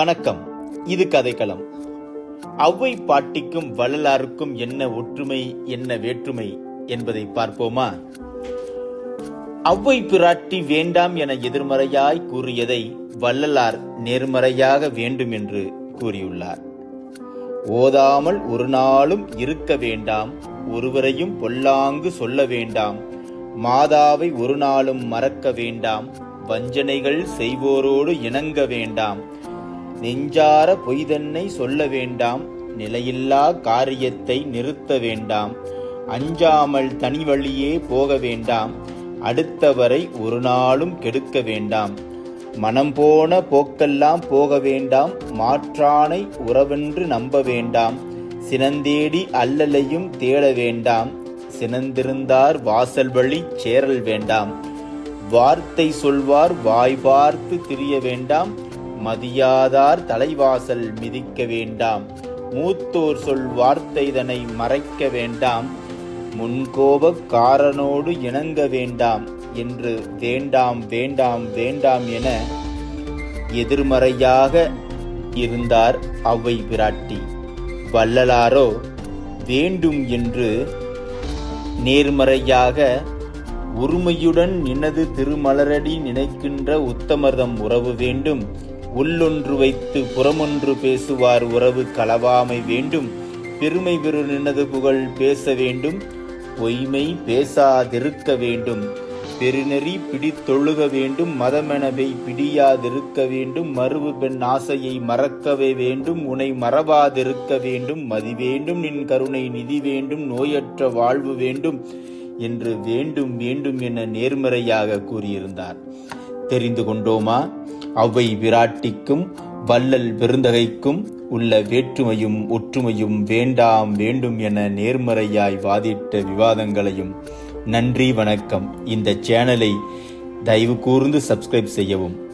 வணக்கம். இது கதைக்களம். ஔவை பாட்டிக்கும் வள்ளலாருக்கும் என்ன ஒற்றுமை என்ன வேற்றுமை என்பதை பார்ப்போமா? அவ்வை பிராட்டி வேண்டாம் என எதிர்மறையாய் கூறியதை வள்ளலார் நேர்மறையாக வேண்டும் என்று கூறியுள்ளார். ஓதாமல் ஒரு நாளும் இருக்க வேண்டாம் ஒருவரையும் பொல்லாங்கு சொல்ல வேண்டாம் மாதாவை ஒரு நாளும் மறக்க வேண்டாம் வஞ்சனைகள் செய்வோரோடு இணங்க வேண்டாம் நெஞ்சார பொய்தன்னை சொல்ல வேண்டாம் நிலையில்லா காரியத்தை நிறுத்த வேண்டாம் அஞ்சாமல் தனி வழியே போக வேண்டாம் அடுத்தவரை ஒரு நாளும் கெடுக்க வேண்டாம் மனம் போன போக்கெல்லாம் போக வேண்டாம் மாற்றானை உறவென்று நம்ப வேண்டாம் சினந்தேடி அல்லலையும் தேட வேண்டாம் சினந்திருந்தார் வாசல் வழி சேரல் வேண்டாம் வார்த்தை சொல்வார் வாய் பார்த்து திரிய வேண்டாம் மதியாதார் தலைவாசல் மிதிக்க வேண்டாம். மூத்தோர் சொல் வார்த்தைதனை மறைக்க வேண்டாம். முன்கோபக்காரனோடு இணங்க வேண்டாம் என்று வேண்டாம் வேண்டாம் வேண்டாம் என எதிர்மறையாக இருந்தார் அவை பிராட்டி. வள்ளலாரோ வேண்டும் என்று நேர்மறையாக உரிமையுடன் நினது திருமலரடி நினைக்கின்ற உத்தமர்தம் உறவு வேண்டும். உள்ளொன்று வைத்து புறமொன்று பேசுவார் உறவு களவாமை வேண்டும். பெருமை பெரு நினது புகழ் பேச வேண்டும். பொய்மை பேசாதிருக்க வேண்டும். பெருநெறி பிடித்தொழுக வேண்டும். மதமெனவை பிடியாதிருக்க வேண்டும். மறுவு பெண் ஆசையை மறக்கவே வேண்டும். உனை மறவாதிருக்க வேண்டும். மதி வேண்டும். நின் கருணை நிதி வேண்டும். நோயற்ற வாழ்வு வேண்டும் என்று வேண்டும் வேண்டும் என நேர்மறையாக கூறியிருந்தார். தெரிந்து கொண்டோமா? அவ்வை விராட்டிக்கும் வள்ளல் பெருந்தகைக்கும் உள்ள வேற்றுமையும் ஒற்றுமையும் வேண்டாம் வேண்டும் என நேர்மறையாய் வாதிட்ட விவாதங்களையும். நன்றி வணக்கம். இந்த சேனலை தயவு கூர்ந்து சப்ஸ்கிரைப் செய்யவும்.